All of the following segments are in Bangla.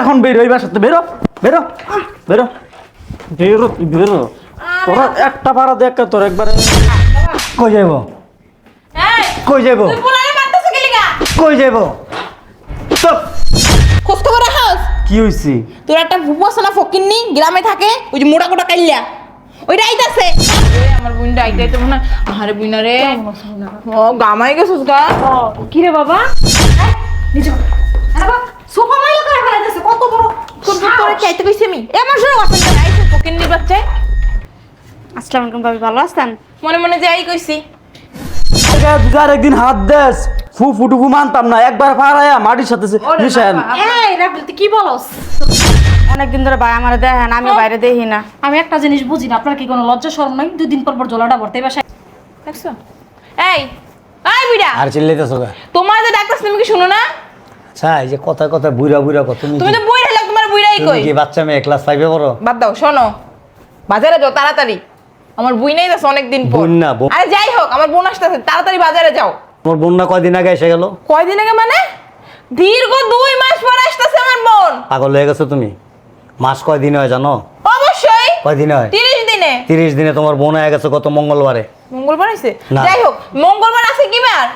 এখন বেরো এই বাসাতে বেরো বেরো বেরো। বেরো তুই বেরো। তোরা একটা পাড়া দেখ তোর একবারে। কই যাইব? এই কই যাইব? কই যাইব? চুপ। খোঁজ খবর রাখাস? কি হইছে? তোর একটা ভুপু আছে না ফকিন্নি? গ্রামে থাকে ওই যে মোটা কোটা কাইল্লা। ওইটা আইতাছে। আমার বুইনটা আইতে আইতে মনে হয় আরে বুইনা রে। ও গামাই গেছিস গা। কি রে বাবা? নিচে সোফা মাইলা করে ফেলাইতেছে কত বড় চাইতে কইছি আমি এ আমার শুনে কথা না আইছে বাচ্চা আসসালামু আলাইকুম ভাবি ভালো আছেন? মনে মনে যাই কইছি। একদিন হাত দেস ফু ফুটুকু মানতাম না একবার পাড়ায়া মাটির সাথে এই রাবুল তুই কি বলস? অনেকদিন ধরে ভাই আমার দেখেন আমি বাইরে দেখি না। আমি একটা জিনিস বুঝি না আপনার কি কোনো লজ্জা শরম নাই? দুই দিন পর পর জলাটা ভরতে বাসায় দেখছ? এই এই বিড়া। আর চিল্লাইতেছো তোমার যে ডাক্তার তুমি কি শুনো না? আচ্ছা এই যে কথা কথা বুইরা বুইরা কত তুমি তুমি তো বই রাখলে তোমার বুইরাই কই কি বাচ্চা মেয়ে ক্লাস ফাইভে পড়ো? বাদ দাও শোনো। বাজারে যাও তাড়াতাড়ি। আমার বুই নেই যাচ্ছে অনেকদিন পর। না, আরে যাই হোক আমার বোন আসতেছে তাড়াতাড়ি বাজারে যাও। তোমার বন্যা কয়দিন আগে এসে গেল? কয়দিন আগে মানে? দীর্ঘ দুই মাস পর আসতেছে আমার বোন। পাগল হয়ে গেছো তুমি? মাস কয়দিন হয় জানো? অবশ্যই। কয়দিন হয়? তিরিশ দিনে। তিরিশ দিনে তোমার বোন হয়ে গেছে গত মঙ্গলবারে। মঙ্গলবার যাই হোক মঙ্গলবার আছে কি বার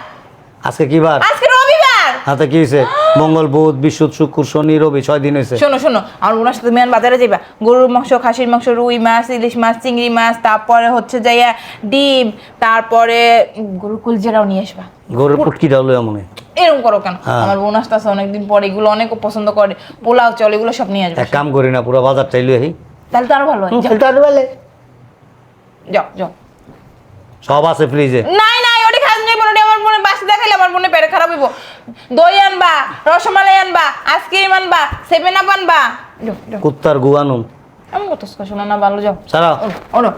আজকে কি বার আজকে রবিবার। হাতে কি হয়েছে মঙ্গল বুধ বিশুদ শুক্র শনি রবি ছয় দিন হয়েছে শোনো শোনো আমার বোনের সাথে মেন বাজারে যাইবা গরুর মাংস খাসির মাংস রুই মাছ ইলিশ মাছ চিংড়ি মাছ তারপরে হচ্ছে যাইয়া ডিম তারপরে গরুর কলজেরাও নিয়ে আসবা। গরুর পুটকিটা হলো এমন এরকম করো কেন? হ্যাঁ। আমার বোন আসতেছে অনেকদিন পরে এগুলো অনেক পছন্দ করে। পোলাও চল এগুলো সব নিয়ে আসবে। এক কাম করি না পুরো বাজার চাইলো এই তাহলে তো আরও ভালো হয়। যাও, যাও যাও। সব আছে ফ্রিজে নাই নাই ওটি খাস যাইব না ওটি আমার দেখাইলে আমার বোনে পেটে খারাপ হইব। দই আনবা রসমালাই আনবা আইসক্রিম আনবা সেভেন আপ আনবা। কুত্তার গুয়ানুন আমি কত শোনা না ভালো যাও। ওনো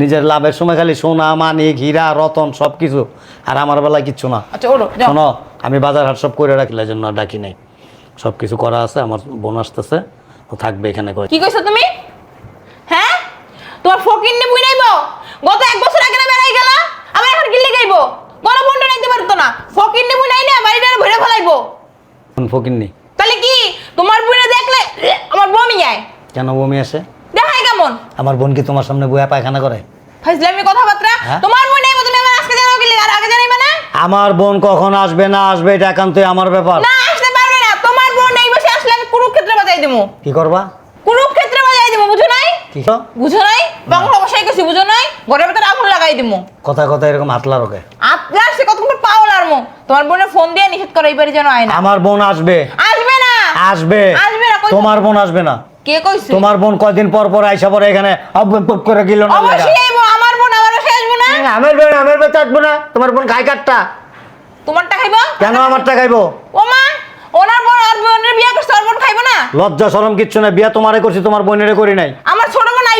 নিজের লাভের সময় খালি সোনা মানিক হীরা রতন সব কিছু আর আমার বেলায় কিচ্ছু না। আচ্ছা যাও। শোনো আমি বাজার হাট সব করে রাখিলে জন্য ডাকি নাই। সব কিছু করা আছে আমার বোন আসতেছে। ও থাকবে এখানে কি কইছো তুমি হ্যাঁ তোমার ফকির নে বুই নাইবো গত এক বছর আগে না বেড়াই গেল আবার এখন গিল্লি গাইবো বড় বোনটা নাইতে পারতো না ফকির নে বুই নাই না বাড়িটা ভরে ফেলাইবো ফকিরনি তাহলে কি? তোমার বুইনে দেখলে আমার বমি যায় কেন বমি আসে দেখাই কেমন? আমার বোন কি তোমার সামনে বইয়া পায়খানা করে? ফাইজলামি কথাবার্তা? হ্যাঁ? তোমার বোন এই তুমি আমার আজকে জানাও গিল্লি আর আগে জানাইবে না? আমার বোন কখন আসবে না আসবে এটা একান্তই আমার ব্যাপার। না আসতে পারবে না। তোমার বোন এই বসে আসলে আমি কুরুক্ষেত্র বাজাই দেবো। কি করবা কুরুক্ষেত্রে বাজাই দেবো বুঝো নাই কি? বুঝো নাই? বাংলা ভাষায় গেছি বুঝো নাই? ঘরের ভেতরে আগুন লাগাই দিমু। কথা কথা এরকম হাতলা রকে আপনার সে কতক্ষণ পাও লারমো? তোমার বোনের ফোন দিয়ে নিষেধ করো এইবারে যেন আয় না। আমার বোন আসবে। আসবে না? আসবে। আসবে না, তোমার বোন আসবে না। কে কইছে? তোমার বোন কয়দিন পর পর আইসা পরে এখানে অব অব করে গেল না অবশ্যই আইবো, আমার বোন আমার বাসায় আসব না? আমার বোন আমার বাচ্চা আসবে না। তোমার বোন খাই কাটটা। তোমারটা খাইবো? কেন আমারটা খাইবো? ও মা ওনার বোন আর বোনের বিয়ে করছে ওর বোন খাইবো না? লজ্জা শরম কিচ্ছু না বিয়া তোমারে করছি তোমার বোনেরে করি নাই।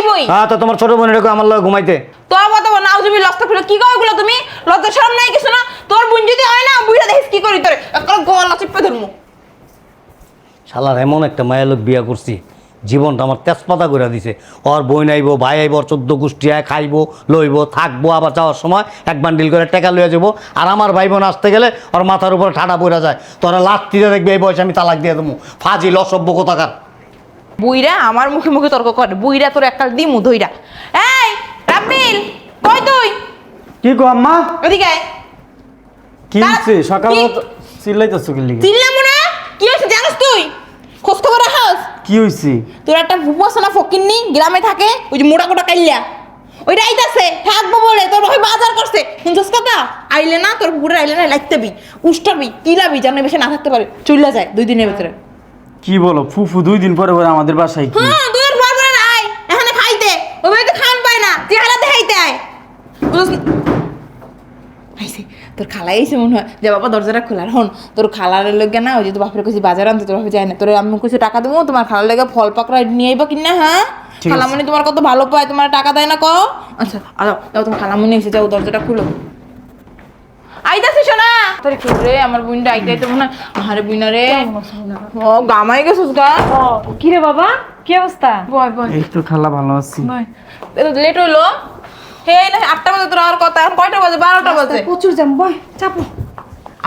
বোন আইবই হ্যাঁ তো তোমার ছোট কই আমার লগে ঘুমাইতে? তো আবার তো নাউজুবি লস্তা ফিরত কি কয় এগুলো তুমি? লজ্জা শরম নাই কিছু না? তোর বোন যদি হয় না বুইরা দেখিস কি করি তোরে? একটা গলা চিপে ধরমু। শালার এমন একটা মায়া লোক বিয়া করছি জীবনটা আমার তেজপাতা করে দিছে। ওর বই নাইব ভাই আইব ওর চোদ্দ গোষ্ঠী আয় খাইবো লইব থাকব আবার যাওয়ার সময় এক বান্ডিল করে টাকা লইয়া যাব। আর আমার ভাই বোন আসতে গেলে ওর মাথার উপরে ঠাডা পড়া যায়। তোরা লাত্তিতে দেখবি এই বয়সে আমি তালাক দিয়ে দেবো। ফাজিল অসভ্য কোথাকার। বুইরা আমার মুখে মুখে তর্ক করে। বুইরা তোর একটা দিমু ধইরা। এই রাব্বিল কই তুই? কি গো আম্মা? ওদিকে আয়। কি হচ্ছে? সকাল কি? চিল্লাইতেছো কি লিগে? চিনলাম না? কি হয়েছে জানিস তুই? খোঁজ খবর রাখাস? কি হইছে? তোর একটা ভুপু আছে না ফকিন্নি গ্রামে থাকে ওই যে মোটা কোটা কাইল্লা ওই আইতাছে থাকব বলে তোর ভাই বাজার করছে। শুনছস কথা? আইলে না তোর ভুপুরে আইলে না লাগতেবি উষ্টাবি কিলাবি যেন বেশি না থাকতে পারে চলে যায় দুই দিনের ভিতরে। কি বলো ফুফু দুই দিন পরে পরে আমাদের বাসায় কি? হ্যাঁ দুই দিন পর পরে আয় এখানে খাইতে। ওই বাড়িতে খান পায় না চেহারা দেখাইতে আয়। আইসে তোর খালাই আইসে মনে হয়। যে বাবা দরজাটা খোলার হন তোর খালার লেগে না ওই যে তোর বাপের কাছে বাজার আনতে তোর বাপে যায় না। তোর আমি কিছু টাকা দেবো তোমার খালার লেগে ফল পাকড়া নিয়ে আইবা কিনা হ্যাঁ? খালামণি তোমার কত ভালো পায় তোমার টাকা দেয় না ক আচ্ছা আলো যাও তোমার খালামণি এসে যাও দরজাটা খুলো। আইতাছি শোনা তোর কি রে আমার বুইনটা আইতে আইতে মনে আরে বুইনা রে। ও গামাই গেছিস গা। কি রে বাবা? কি অবস্থা? বয় বয়। এই তো খালা ভালো আছি। বয়। লেট হে না আটটা বাজে তোর আর কথা কয়টা বাজে? বারোটা বাজে। প্রচুর জ্যাম বয় চাপো।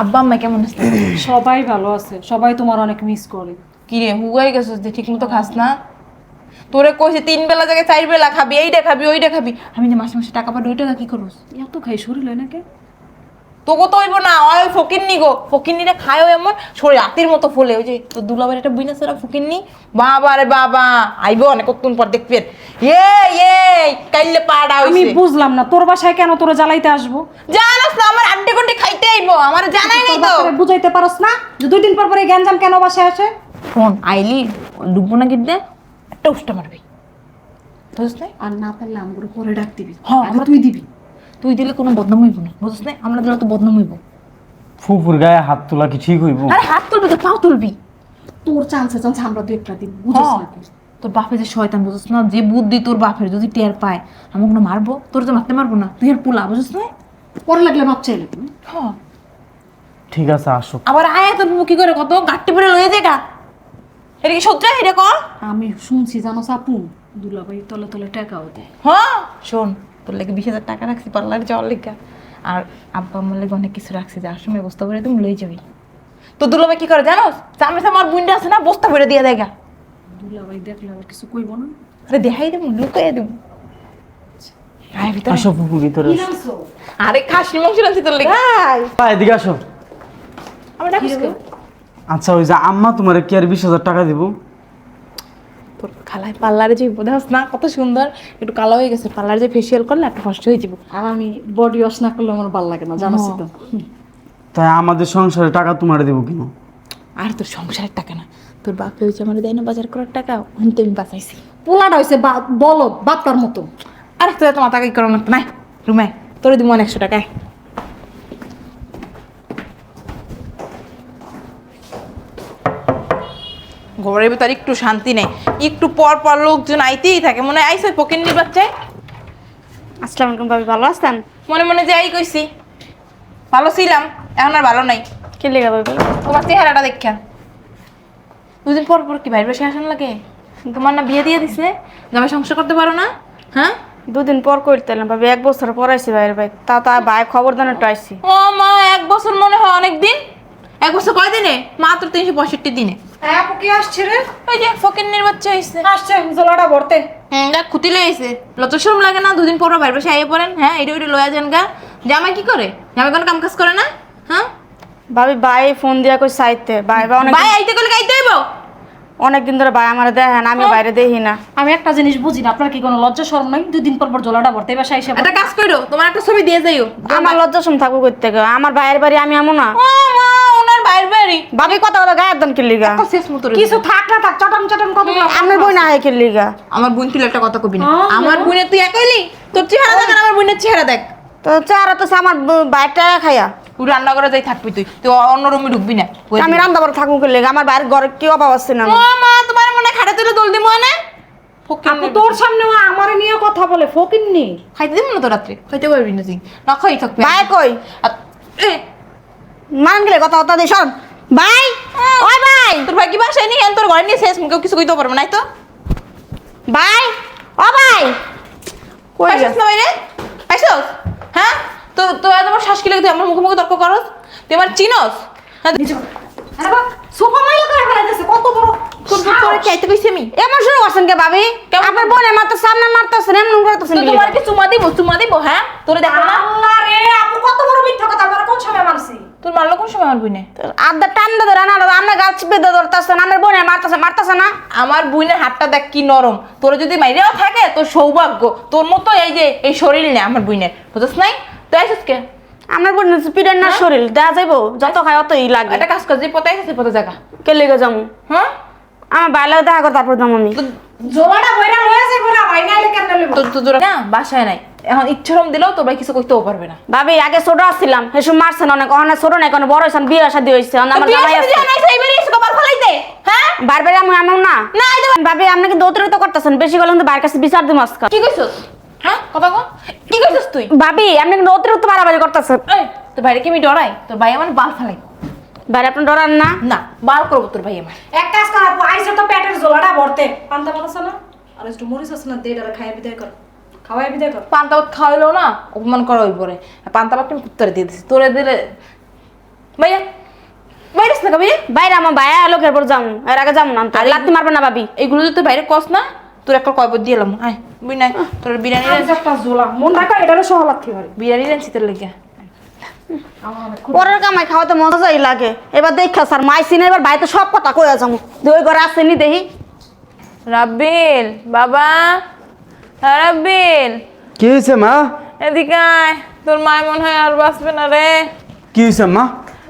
আব্বা আম্মা কেমন আছে? সবাই ভালো আছে সবাই তোমার অনেক মিস করে। কি রে হুগাই গেছিস যে ঠিক মতো খাস না? তোরে কইছে তিন বেলা জায়গায় চার বেলা খাবি এইটা খাবি ওইটা খাবি। আমি যে মাসে মাসে টাকা পাই ওই টাকা কি করস? এত খাই শরীর হয় নাকি তোকে তো হইব না ওই ফকিন্নি গো। ফকিন্নিটা খায়ও এমন শরীর রাতের মতো ফলে। ওই যে তো দুলাবের একটা বুইনা সেরা ফকিন্নি। বাবা রে বাবা আইবো অনেক কতক্ষণ পর দেখবেন এ এ কাইলে পাড়া আমি হইছে। বুঝলাম না তোর বাসায় কেন তোরা জ্বালাইতে আসব? জানাস না আমার আড্ডে গন্ডে খাইতে আইবো আমার জানাই নাই তো। বুঝাইতে পারস না যে দুই দিন পর পরে গ্যাঞ্জাম কেন বাসায় আসে? ফোন আইলি ডুববো না গিয়ে একটা উষ্টা মারবি। বুঝছ না আর না পারলে আমগুলো পরে ডাক দিবি। হ্যাঁ, তুই দিবি। তুই দিলে কোনো বদনাম হইব না বুঝছ না? আমরা দিলে তো বদনাম হইব। ফুফুর গায়ে হাত তোলা কি ঠিক হইব আরে হাত তুলবি তো পাও তুলবি। তোর চান্সে চান্সে আমরা দুই একটা দিন বুঝিস হ্যাঁ। না তোর বাপে যে শয়তান বুঝছ না? যে বুদ্ধি তোর বাপের যদি টের পায় আমি কোনো মারবো? তোর তো মারতে মারবো না তুই আর পোলা বুঝছ না? পরে লাগলে মাপ চাইলে হ্যাঁ। ঠিক আছে আসো। আবার আয়া তোর বুক কি করে কত? গাট্টি পরে লয়ে যায় এটা কি সত্যি এটা কর। আমি শুনছি জানো আপু দুলাভাই তলে তলে টাকাও দেয়। হ্যাঁ। শোন তোর লেগে বিশ হাজার টাকা রাখছি পার্লার যাওয়ার লেগে। আর আব্বা আমার লেগে অনেক কিছু রাখছি যার সময় বস্তা করে তুমি লই যাবি। তো দুলাভাই কি করে জানোস? চামড়া আমার বুনটা আছে না বস্তা করে দিয়ে দেয় গা দুলাভাই দেখলে আবার কিছু কইব না। আরে দেখাই দেবো লুকাই দেবো। আয় ভিতরে আসো ফুফু ভিতরে কি আসো। জানছো আরে খাসি মাংস রাখছি তোর লেগে। আ, এদিকে আসো। আমার ডাকিস কেন? আচ্ছা ওই যে আম্মা তোমার কি আর বিশ হাজার টাকা দিব? তোর খালায় পার্লারে যে বোঝাস না কত সুন্দর। একটু কালো হয়ে গেছে পার্লারে যে ফেসিয়াল করলে একটা কষ্ট হয়ে যাব। আর আমি বডি ওয়াশ না করলে আমার ভালো লাগে না জানাস তো তাই আমাদের সংসারে টাকা তোমার দেবো কেন আর তোর সংসারের টাকা না তোর বাপে হয়েছে আমার দেয় না বাজার করার টাকা ওখান থেকে আমি বাঁচাইছি। পোলাটা হয়েছে বলদ বাপ্পার মতো। আর তোর তো মাথা কাই করার মতো নাই রুমে তোর দিব একশো টাকায় ঘরের ভিতর একটু শান্তি নেই। একটু পর পর লোকজন আইতেই থাকে। মনে হয় আইসে পকেন্ডির বাচ্চায় আসসালামু আলাইকুম ভাবি ভালো আছেন? মনে মনে যে আই কইছি। ভালো ছিলাম এখন আর ভালো নাই। কি লেগে ভাবি? তোমার চেহারাটা দেখা দুদিন পর পর কি বাইরে বসে আসেন লাগে? তোমার না বিয়ে দিয়ে দিছে? জামাই সংসার করতে পারো না? হ্যাঁ? দুদিন পর করতে এলাম ভাবি এক বছর পর আইসি বাইরে ভাই। তা তা ভাই খবর দেন আইসি ও মা এক বছর মনে হয় অনেক দিন এক বছর কয় দিনে মাত্র তিনশো পঁয়ষট্টি দিনে। হ্যাঁ আপু কি আসছে রে। ওই যে ফকির হয়েছে আসছে জলাটা ভরতে। হ্যাঁ খুতি শরম লাগে না দুদিন পর বাইরে বসে আইয়ে পড়েন হ্যাঁ? এটা ওইটা লয়া যান গা। জামাই কি করে? জামাই কোনো কাম কাজ করে না? হ্যাঁ? ভাবি ভাই ফোন দিয়া কই ভাই ভাই অনেক ভাই আইতে হইব? অনেকদিন ধরে ভাই আমার দেখেন আমি বাইরে দেখি না। আমি একটা জিনিস বুঝি না আপনার কি কোনো লজ্জা শরম নাই? দুই দিন পর পর জলাটা ভরতে বাসায় এসে একটা কাজ করো তোমার একটা ছবি দিয়ে যাইও। আমার লজ্জা শুন থাকব করতে গো? আমার ভাইয়ের বাড়ি আমি এমন না। ও মা ওনার বাইরে বাড়ি। ভাবি কথা কথা গায়ের দান কিল্লিগা একটা শেষ মতো কিছু থাক না থাক চটন চটন কত আমার বই না হয় কিল্লিগা আমার বোন তুই একটা কথা কবি না। আমার বোনের তুই একইলি তোর চেহারা দেখ আমার বোনের চেহারা দেখ। তো চেহারা তো আমার বাইরটা খাইয়া। তুই রান্না যাই থাকবি তুই তুই অন্য রুমে ঢুকবি না। আমি রান্না করে থাকব কিল্লিগা আমার বাইরের ঘরে কি অভাব আছে না। মা তোমার মনে হয় খাটে তুলে দোল না? আপু তোর সামনে আমার নিয়ে কথা বলে ফকির নি খাইতে দিব না তো রাত্রে? খাইতে পারবি না তুই। না খাই থাকবি। কই? মান গেলে কথা কথা শোন। ভাই ওই ভাই। তোর ভাই কি বাসায় নি তোর ঘরে নিয়ে শেষ মুখে কিছু কইতে পারব না তো। ভাই ও ভাই। কই না বাইরে? হ্যাঁ? তো তো বড় শ্বাস কি লাগে তুই আমার মুখে মুখে তর্ক করস? তুই আমার চিনস? হ্যাঁ সোফা মাইলা করে ফেলাইতেছে কত বড় তোর তোরে চাইতে কইছি আমি? এমন শুরু করছেন কে ভাবি? আপনার বোনে মারতে সামনে মারতেছেন এমন করতেছেন তো তোমার কি চুমা দিব? চুমা দিব হ্যাঁ? তোরে দেখো না। আল্লাহ রে আপু কত বড় মিথ্যা কথা আমরা কোন সময় মানছি? তোর মারলো কোন সময় আমার বোনে আদা টান্ডা ধরে না আমরা গাছ বেঁধে ধরতেছেন আমার বোনে মারতেছে মারতেছে না। আমার বুইনের হাতটা দেখ কি নরম। তোর যদি মাইরেও থাকে তোর সৌভাগ্য। তোর মতো এই যে এই শরীর নেই আমার বুইনের বুঝছ নাই? তো আইসিস কে? আমার বোন পিডের না শরীর দেয়া যাইবো যত খায় অতই লাগে। একটা কাজ কর যে পথে আইসিস পথে জায়গা কে লেগে যাব হ্যাঁ? আমার বাইরে দেখা করে তারপর যাব আমি। জোলাটা বইরা লয়ে যাইবো না ভাই নাইলে কেন লইব? তো তোরা না বাসায় নাই। এখন ইচ্ছরম দিলেও ভাই কিছু করতেও পারবে না ভাবি আগে ছোট আসছিলাম এসব মারছেন অনেক অনেক ছোট নাই কোনো বড় হয়েছেন বিয়ে শাদি হয়েছে আমার তো জামাই আছে দিয়ে এসে কপাল ফলাইতে, হ্যাঁ? বারবার আমি এমন না না, ভাবি আপনি কিন্তু অতিরিক্ত করতেছেন বেশি গেলে কিন্তু বাইরের কাছে বিচার দিব আজকাল কি কইছস? হ্যাঁ? কথা কও। কি কইছস তুই? ভাবি আপনি কিন্তু অতিরিক্ত বাড়াবাড়ি করতেছেন এই, তোর ভাইরে কি আমি ডরাই? তোর ভাই আমার বাল ফেলাই। বাইরে আপনি ডরান না না, বাল করব তোর ভাই আমার। এক কাজ কর আপু আইছে তো পেটের জোলাটা ভরতে পান্তা মাছ না আর একটু মরিচ আছে না দেড় খাইয়া বিদায় কর খাওয়াই বিদায় কর। পান্তা ভাত খাওয়াইলো না, অপমান করা হইব রে। আর পান্তা ভাত আমি কুত্তারে দিয়ে দিছি। তোরে দিলে- ভাইয়া, বাইরে না কবি বাইরে আমার ভাইয়া লোকের পর যাব এর আগে যাব না তো। লাত্তি মারবে না ভাবি। এইগুলো তো তোর বাইরে কস না তোর একটা কয়বর দিয়ে এলাম। আয় বুঝ নাই তোর বিরিয়ানি আর একটা ঝোলা মন রাখা এটারও সহ লাগতে পারে বিরিয়ানি রানছি তোর লেগে। পরের কামাই খাওয়াতে মজাই লাগে। এবার দেখা স্যার মাই সিনে এবার ভাই তো সব কথা কয়ে যাব দুই ঘরে আসেনি দেখি। রাব্বিল বাবা। রাব্বিল কি হয়েছে মা? এদিকে আয় তোর মায় মনে হয় আর বাঁচবে না রে। কি হয়েছে মা?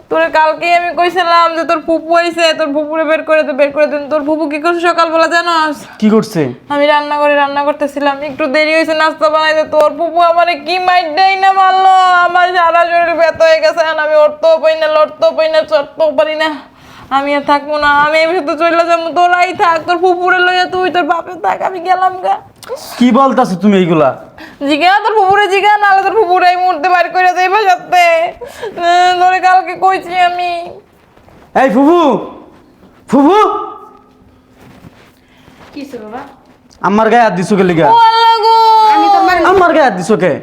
তোর কালকে আমি কইছিলাম যে তোর ফুপু আইছে তোর ফুপুরে বের করে দে বের করে দেন তোর ফুপু কি করছে সকালবেলা জানোস? কি করছে? আমি রান্না করে রান্না করতেছিলাম একটু দেরি হয়েছে নাস্তা বানাইতে। তোর ফুপু আমারে কি মাইট দেয় না মারলো? আমার সারা শরীর ব্যথা হয়ে গেছে আর আমি উঠতেও পারি না লড়তেও পারি না চড়তেও পারি না। আমি আর থাকব না আমি এই সাথে চলে যাব তোরাই থাক তোর ফুপুরে লইয়া তুই তোর বাপে থাক আমি গেলাম গা। কি বলতাছো তুমি এইগুলা? জিগা তোর ফুপুরে জিগা নাহলে তোর ফুপুরে এই মুহূর্তে বাড়ি করে দেয় বাসাতে ধরে কালকে কইছি আমি। এই ফুফু ফুফু। কিসে বাবা? আমার গায়ে হাত দিছো কে লিগা? ও আল্লাহ গো। আমি তোর মার আমার গায়ে হাত দিছো কে?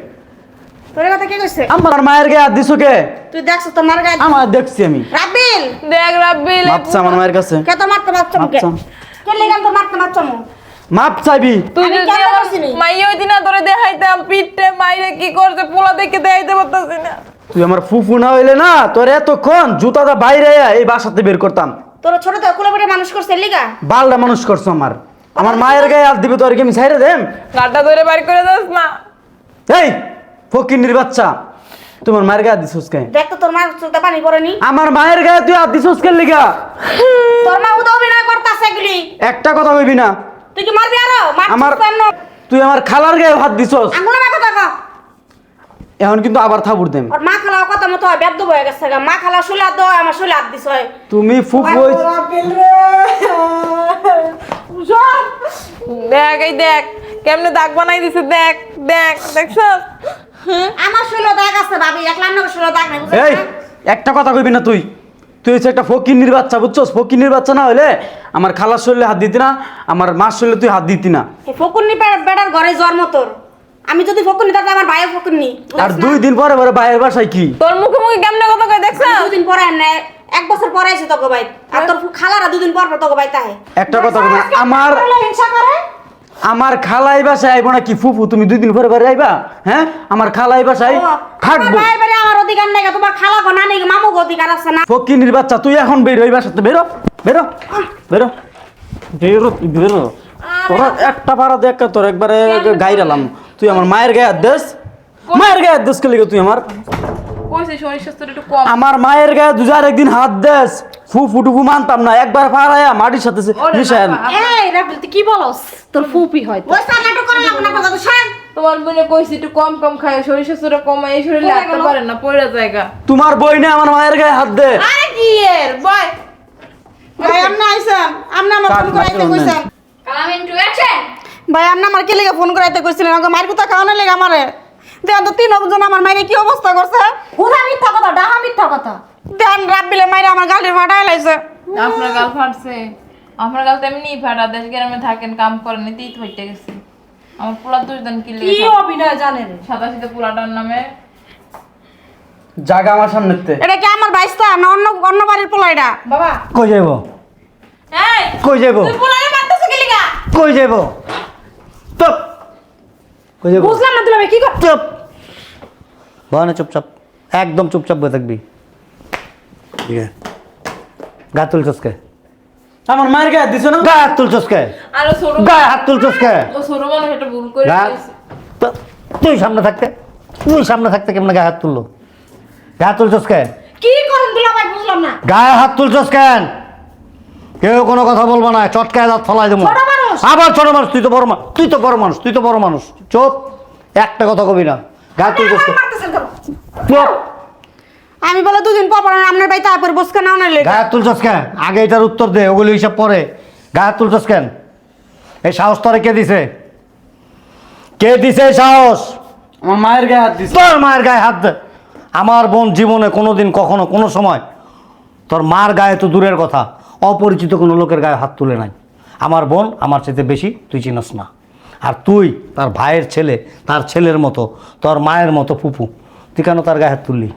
তোর কথা কি কইছে? আমার মায়ের গায়ে হাত দিছো কে? তুই দেখছ তোর মার গায়ে আমার দেখছি আমি। রাবিল দেখ রাব্বিল মাপছা আমার মায়ের কাছে। কে তো মারতে মারছ মুখে আচ্ছা। কে লেগাম তো মারতে মারছ মু মাপ চাইবি। তুই যদি আমার? মাইয়া হইতি না তোরে দেখাইতাম পিঠে মাইরে কি করছে পোলা দেখে দেখাইতে পারতাছি না। তুই আমার ফুফু না হইলে না তোর এতক্ষণ জুতাটা বাইরে এই বাসাতে বের করতাম। তোর ছোট তো কুলে পেটে মানুষ করছে লিগা? বালটা মানুষ করছ আমার। আমার মায়ের গায়ে হাত দিবে তোর কি আমি ছাইরে দেম? গাটা ধরে বাড়ি করে যাস না। এই ফকিন্নির বাচ্চা তোমার মায়ের গায়ে দিছোস কে? দেখ তো তোর মার চুলতে পানি পড়েনি। আমার মায়ের গায়ে তুই হাত দিছোস কে লিগা? তোর মা উদা অভিনয় করতাছে এগুলি। একটা কথা কইবি না তুই কি মারবি আরও? আমার মার তুই আমার খালার গায়ে হাত দিছোস। আঙ্গুলে মা কথা কও এখন কিন্তু আবার থাবুর দেম। ওর মা খালা কথা মতো হয় বেদ্য হয়ে গেছে গা। মা খালা শুলে হাত দেওয়া আমার শুলে হাত দিছ তুমি ফুফু হইছ- দেখ এই দেখ কেমনে দাগ বানাই দিছে দেখ দেখ দেখছ আমার শুলে দাগ আছে ভাবি। একলা না শুলে দাগ নাই বুঝছ এই একটা কথা কইবি না তুই। তুই হচ্ছে একটা ফকিন্নির বাচ্চা বুঝছস? ফকিন্নির বাচ্চা না হলে আমার খালার শরীরে হাত দিতি না আমার মার শরীরে তুই হাত দিতি না। ফকুন্নি বেটার ঘরে জন্ম তোর। আমি যদি ফকুন্নি তাহলে আমার ভাইও ফকুন্নি আর দুই দিন পরে পরে বাইরের বাসায় কি? তোর মুখে মুখে কেমনে কথা কয় দেখছ? দুই দিন পরে আনে এক বছর পরে এসে তোকে ভাই। আর তোর খালারা দুদিন পর পর তোকে ভাই তাহে। একটা কথা না আমার হিংসা করে? আমার খালাই বাসায় আইব না কি ফুফু? তুমি দুই দিন পরে পরে আইবা হ্যাঁ? আমার খালাই বাসায় থাকব ভাই বাড়ি আমার অধিকার নাই গা, তোমার খালা গো নানি মামু গো অধিকার আছে না? বাচ্চা তুই এখন বের হই বেরো বেরো বেরো বেরো তুই বেরো তোরা একটা পাড়া দেখ তোর একবারে গাইরালাম। তুই আমার মায়ের গায়ে হাত দেস। মায়ের গায়ে কে লিগে তুই আমার? আমার মায়ের গায়ে দুজার একদিন হাত দেস। ফু ফুটুকু মানতাম না একবার মাটির সাথে মিশায় কি বলস? তোর ফুপি হয় তোমার বোনে কইছি একটু কম কম খায় শরীর স্বাস্থ্যটা কম এই শরীরে লাগতে পারে না পড়ে জায়গা। তোমার বই না আমার মায়ের গায়ে হাত দে। আরে কি এর? বয়। ভাই আমনা আইছেন? আমনা আমার ফোন করাইতে মাইক্রোফোন কইছেন? কালামিন টু অ্যাকশন ভাই আমনা আমার কি লেগে ফোন করাইতে কইছিলেন? আমাকে কথা খাওয়ানো লেগে আমারে। দেন তো তিন জন আমার মায়ের কি অবস্থা করছে? পুরা মিথ্যা কথা ডাহা মিথ্যা কথা। দেন রাত বিলে মায়ের আমার গালে ফাটাই লাইছে। আপনার গাল ফাটছে। আপনার গাল তো এমনি ফাটা দেশ গ্রামে থাকেন কাম করেন এতেই তো হইতে গেছে। আমার পোলা দুই দিন কি কি অভিনয় জানে রে সাতাশিতে পোলাটার নামে। জাগা আমার সামনেতে এটা কি আমার বাইস্তা না অন্য অন্য বাড়ির পোলাইটা বাবা। কই যাইব? এই কই যাইব? তুই পোলারে মারতেছ কি লিগা? কই যাইব? চুপ। কই যাইব? বুঝলাম না তুই কি কর চুপ। বহানে চুপচাপ। একদম চুপচাপ বয়ে থাকবি। ঠিক আছে। গা তুলছসকে আমার মায়ের গায়ে হাত দিছো না? গায়ে হাত তুলছস কে? ও ছোট গায়ে হাত তুলছসকে ও ছোট মানুষ এটা ভুল করে তুই সামনে থাকতে তুই সামনে থাকতে কেমন গায়ে হাত তুললো? গায়ে হাত তুলছস কে? কি করেন দুলা ভাই বুঝলাম না। গায়ে হাত তুলছস কেন? কেউ কোনো কথা বলব না চটকায় দাঁত ফলাই দেবো। ছোট মানুষ। আবার ছোট মানুষ তুই তো বড় মানুষ তুই তো বড় মানুষ তুই তো বড় মানুষ। চুপ একটা কথা কবি না। গায়ে তুলছস চুপ। আমি বলে দুদিন পর পর আপনার বাড়িতে আপের বসকে নাও না লেগে গায়ে তুলছস কেন? আগে এটার উত্তর দে ওগুলো হিসাব পরে। গায়ে তুলছস কেন? এই সাহস তোরে কে দিছে? কে দিছে এই সাহস? আমার মায়ের গায়ে হাত দিছে। তোর মায়ের গায়ে হাত দে। আমার বোন জীবনে কোনোদিন কখনো কোনো সময় তোর মার গায়ে তো দূরের কথা। অপরিচিত কোনো লোকের গায়ে হাত তুলে নাই। আমার বোন আমার চেয়ে বেশি তুই চিনস না। আর তুই তার ভাইয়ের ছেলে তার ছেলের মতো তোর মায়ের মতো ফুপু তুই কেন তার গায়ে হাত তুললি?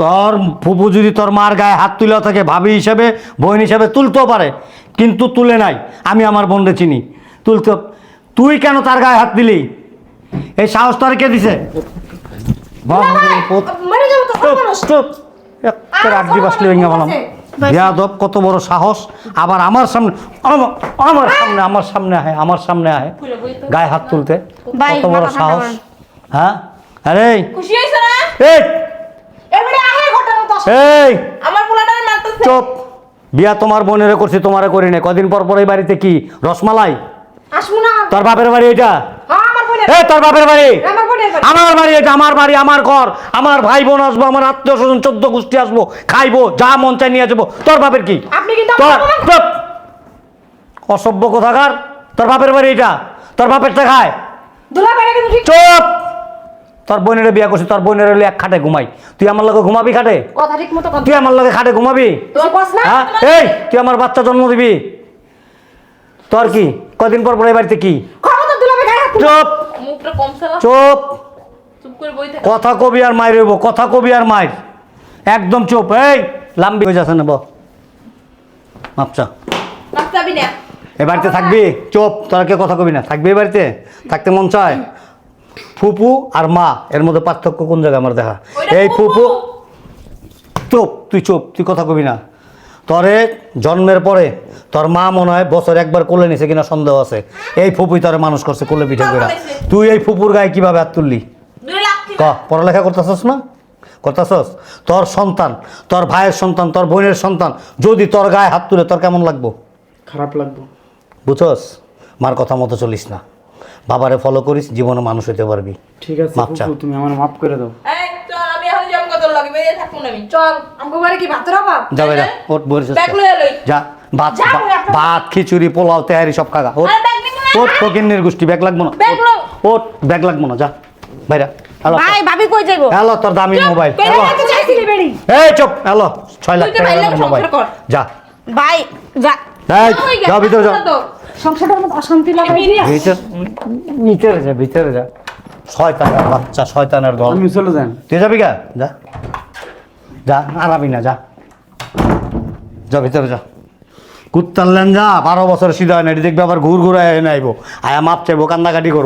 তোর ফুপু যদি তোর মার গায়ে হাত তুলে থাকে ভাবি হিসেবে বোন হিসেবে তুলতেও পারে কিন্তু তুলে নাই। আমি আমার বোনরে চিনি। তুলতে তুই কেন তার গায়ে হাত দিলি? এই সাহস তোর কে দিছে? আড্ডি বাসলে ভেঙে বললাম বেয়াদব কত বড় সাহস। আবার আমার সামনে আমার সামনে আমার সামনে আহে আমার সামনে আহে। গায়ে হাত তুলতে। কত বড় সাহস। হ্যাঁ? আরে খুশি না এই এবারে আহে ঘটনা তো এই! আমার পোলাটা মারতেছে। চুপ। বিয়া তোমার বোনেরে করছি তোমারে করি না কদিন পর পর এই বাড়িতে কি? রসমালাই? আসব না। তোর বাপের বাড়ি এটা? হ্যাঁ আমার বোনের তোর বাপের বাড়ি? আমার বোনের বাড়ি। আমার বাড়ি এটা আমার বাড়ি আমার ঘর। আমার ভাই বোন আসব আমার আত্মীয় স্বজন চোদ্দ গোষ্ঠী আসব খাইবো যা মন চাই নিয়ে যাব। তোর বাপের কি? আপনি কিন্তু তোর চুপ! অসভ্য কোথাকার? তোর বাপের বাড়ি এটা? তোর বাপেরটা খায়? দুলা বাইরে কিন্তু চুপ! তোর বোনের বিয়া করছি তোর বোনের হলে এক খাটে ঘুমাই। তুই আমার লগে ঘুমাবি খাটে? কথা ঠিক মতো তুই আমার লগে খাটে ঘুমাবি? তুই কস না? হ্যাঁ? এই তুই আমার বাচ্চা জন্ম দিবি। তোর কি? কদিন পর পর এই বাড়িতে কি। চুপ! চুপ! চুপ করে বই কথা কবি আর মায়ের হইব কথা কবি আর মায়ের। একদম চুপ। এই লাম্বি হয়ে যাচ্ছে না ব। মাপচা এ বাড়িতে থাকবি? চুপ! তোরা কে কথা কবি না। থাকবি এ বাড়িতে? থাকতে মন চায়? ফুপু আর মা এর মধ্যে পার্থক্য কোন জায়গায় আমার দেখা? এই ফুপু। চুপ তুই চুপ তুই কথা কবি না। তরে জন্মের পরে তোর মা মনে হয় বছর একবার কোলে নিছে কিনা সন্দেহ আছে। এই ফুপুই তোরে মানুষ করছে কোলে পিঠে করে তুই এই ফুপুর গায়ে কীভাবে হাত তুললি? ক পড়ালেখা করতেছস না? করতেছস? তোর সন্তান তোর ভাইয়ের সন্তান তোর বোনের সন্তান যদি তোর গায়ে হাত তুলে তোর কেমন লাগবো? খারাপ লাগবে। বুঝছস? মার কথা মতো চলিস না। বাবারে ফলো করিস জীবনে মানুষ হতে পারবি। ঠিক আছে মাপ চা। তুমি আমার মাফ করে দাও। এই চল আমি এখন যাম কত লাগে বেরিয়ে থাকুন আমি। চল। আমগো বাড়ি কি ভাতের অভাব? যা বেটা ওট বলিস ব্যাগ লয়ে লই। যা ভাত যা, খিচুড়ি পোলাও তেহারি সব খাগা ওট ফকিন্নির গোষ্ঠী ব্যাগ লাগবো না। ব্যাগ ওট ব্যাগ লাগবো না যা। ভাইরা হ্যালো। ভাই ভাবি কই যাইবো? হ্যালো তোর দামি মোবাইল। হ্যালো। এই চুপ লাখ টাকা মোবাইল। যা। ভাই যা। ভিতরে যাও। তো। সংসারটার মধ্যে অশান্তি লাগাই দিয়া। ভিতর ভিতরে যা ভিতরে যা। শয়তানের বাচ্চা শয়তানের দল। আমি চলে যান তুই যাবি গা? যা। যা আরামি না যা। যা ভিতরে যা। কুত্তার লেন যা বারো বছর সিধা হয় না এটি দেখবে আবার ঘুর ঘুরে নাইবো। আইব আয়া মাপ চাইব কান্দাকাটি করব।